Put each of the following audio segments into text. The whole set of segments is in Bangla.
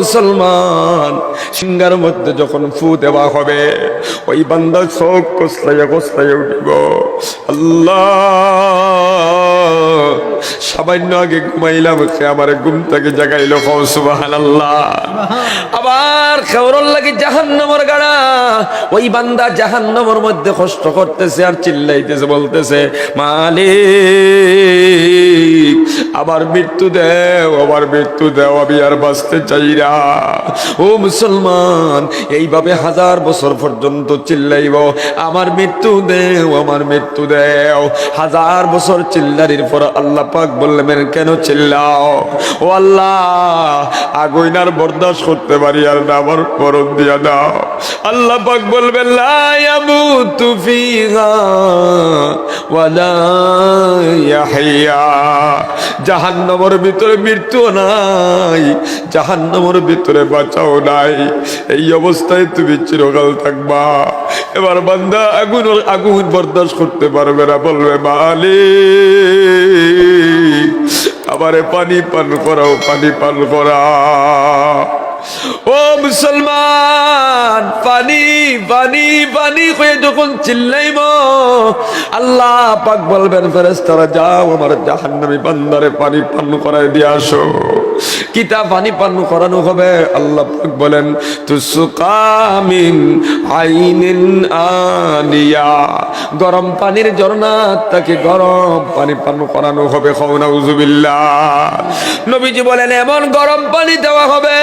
মুসলমান সিঙ্গার মধ্যে যখন ফু দেওয়া হবে ওই বান্দা চোখ কসলাইয়া কসলাইয়া উঠিব। আল্লাহ! সামান্য আগে ঘুমাইলাম সে আমার ঘুম থেকে জাগাইল আল্লাহ আবার খেওরল লাগে জাহান্নামর গাড়া। ওই বান্দা জাহান্নামর মধ্যে কষ্ট করতেছে আর চিল্লাইতেছে বলতেছে মালিক! আবার মৃত্যু দেও আবার মৃত্যু দেও, আমি আর বাঁচতে চাই না। ও মুসলমান, এইভাবে হাজার বছর পর্যন্ত চিল্লাইব, আমার মৃত্যু দেও, আমার মৃত্যু দেও। হাজার বছর চিল্লারির পর আল্লাহ পাক বললেন কেন চিল্লাও? ও আল্লাহ, আগুইনার বরদাস্ত করতে পারি আর না, আমার মরণ দিয়া দাও। আল্লাহ পাক বলবেন, লা ইয়ামুতু ফিহা ওয়ালা ইয়াহইয়া। জাহান্নামের ভিতরে মৃত্যু নাই, জাহান্নামের ভিতরে বাঁচাও নাই। এই অবস্থায় তুমি চিরকাল থাকবা। এবার বান্দা আগুন আগুন বরদাস্ত করতে পারবে না, বলবে, মালিক, আমারে পানি পান করাও, পানি পান করা। ও মুসলমান! পানি পানি হয়ে যখন চিল্লাইব, আল্লাহ পাক বলবেন ফেরেস্তারা যাও আমার জাহান্নামী বান্দারে পানি পান করায় দিয়ে আসো। কিতা পানি পান করানো হবে। আল্লাহ বলেন তুসুকামিন আইনিন আনিয়া। গরম পানির ঝর্ণা তাকে গরম পানি পান করানো হবে খৌনা উজুবিল্লাহ নবীজি বলেন, এমন গরম পানি দেওয়া হবে,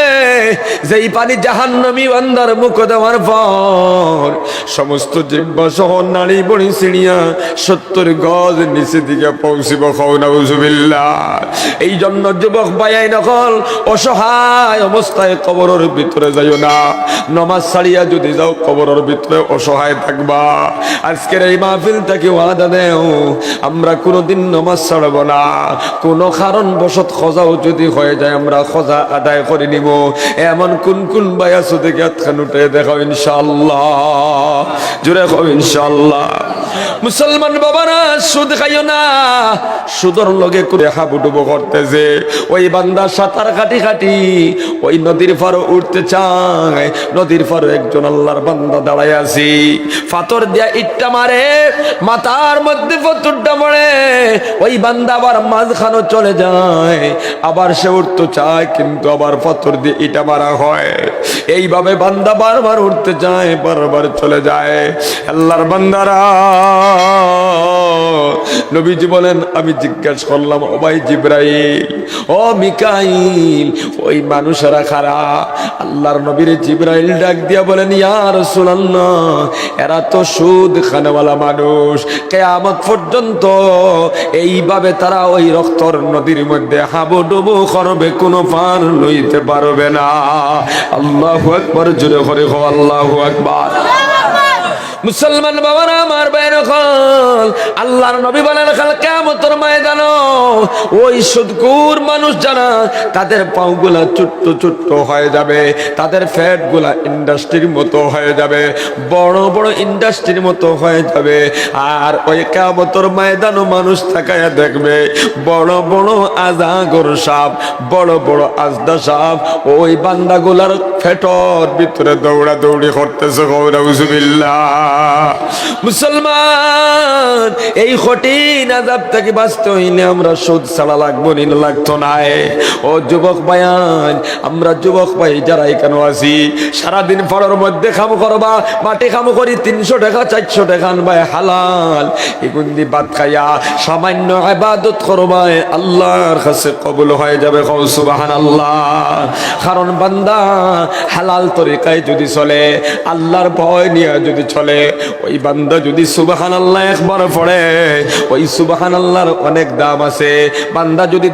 যেই পানি জাহান্নামী বান্দার মুখ দেওয়ার পর সমস্ত জিব্বা সহ নারী বড়ি সিঁড়িয়া সত্তর গজ নিচে দিকে পৌঁছিব খৌনা উজুবিল্লাহ এই জন্য যুবক বায়াই নকল অসহায় অবস্থায় কবরের ভিতরে যাইও না। নমাজ ছাড়িয়া যদি যাও, কবরের ভিতরে অসহায় থাকবা। আজকের এই মাহফিল থেকে ওয়াদা দেও, আমরা কোনোদিন নমাজ ছাড়ব না। কোনো কারণ বশত খোঁজাও যদি হয়ে যায়, আমরা খোঁজা আদায় করে নিব। এমন কোন কোন আছো দেখে হাতখান উঠে দেখাও ইনশাল্লাহ জুড়ে খাও ইনশাল্লাহ মুসলমান বাবারা, সুদ খাইও না। সুদর লগে করে হাবুডুবো করতেছে। ওই বান্দা সাঁতার কাটি কাটি ওই নদীর ফারো উঠতে চায়। নদীর ফারো একজন আল্লাহর বান্দা দাঁড়ায় আছি। ফাতর দিয়া ইটটা মারে, মাথার মধ্যে ফতুরটা মরে ওই বান্দা আবার মাঝখানো চলে যায়। আবার সে উঠতে চায়, কিন্তু আবার পাথর দিয়ে ইটা মারা হয়। এইভাবে বান্দা বারবার উঠতে চায়, বারবার চলে যায়। আল্লাহর বান্দারা নবীজি বলেন, আমি জিজ্ঞাসা করলাম, ও ভাই জিব্রাইল, ও মিকাইল, ওই মানুষেরা খারা আল্লাহর নবীর জিব্রাইল ডাক দিয়া বলেন, ইয়া রাসূলুল্লাহ, এরা তো সুদ খানেওয়ালা মানুষ। কেয়ামত পর্যন্ত এইভাবে তারা ওই রক্তর নদীর মধ্যে হাবুডুবু করবে, কোনো পার লইতে পারবে না। আল্লাহু একবার জোরে করে হো আল্লাহু আকবার। মুসলমান বাবারা, আমার বাইরে আল্লাহর নবী বলেন খাল কেমতর ময়দান ওই সুদকুর মানুষ যারা, তাদের পাওগুলা ছোট্ট ছোট্ট হয়ে যাবে, তাদের ফ্যাটগুলা ইন্ডাস্ট্রির মতো হয়ে যাবে, বড় বড় ইন্ডাস্ট্রির মতো হয়ে যাবে। আর ওই কেমতর ময়দান মানুষ থাকায় দেখবে, বড় বড় আজাগর সাপ, বড় বড় আজদা সাপ, ওই বান্দাগুলার ফেটর ভিতরে দৌড়া দৌড়ি করতেছে গৌরবিল্লা মুসলমান, এই কঠিন আজাব থেকে বাঁচতে হইলে আমরা সুদ ছাড়া লাগবো নিলে লাগতো নাই ও যুবক বায়ান আমরা যুবক ভাই যারা এখানে আছি? সারাদিন ফড়র মধ্যে খামো করবা, মাটি খামো করি, তিনশো টাকা, চারশো টাকা আনবাই হালাল। এগুন্দি বাদ খাইয়া সামান্য আবাদত করবায় আল্লাহর কাছে কবুল হয়ে যাবে সুবাহান আল্লাহ কারণ বান্দা হালাল তরিকায় যদি চলে, আল্লাহর ভয় নিয়ে যদি চলে ওই বান্দা যদি সুবাহান আল্লাহ একবার পড়ে, ওই সুবাহান আল্লাহর অনেক দাম আছে। বান্দা যদি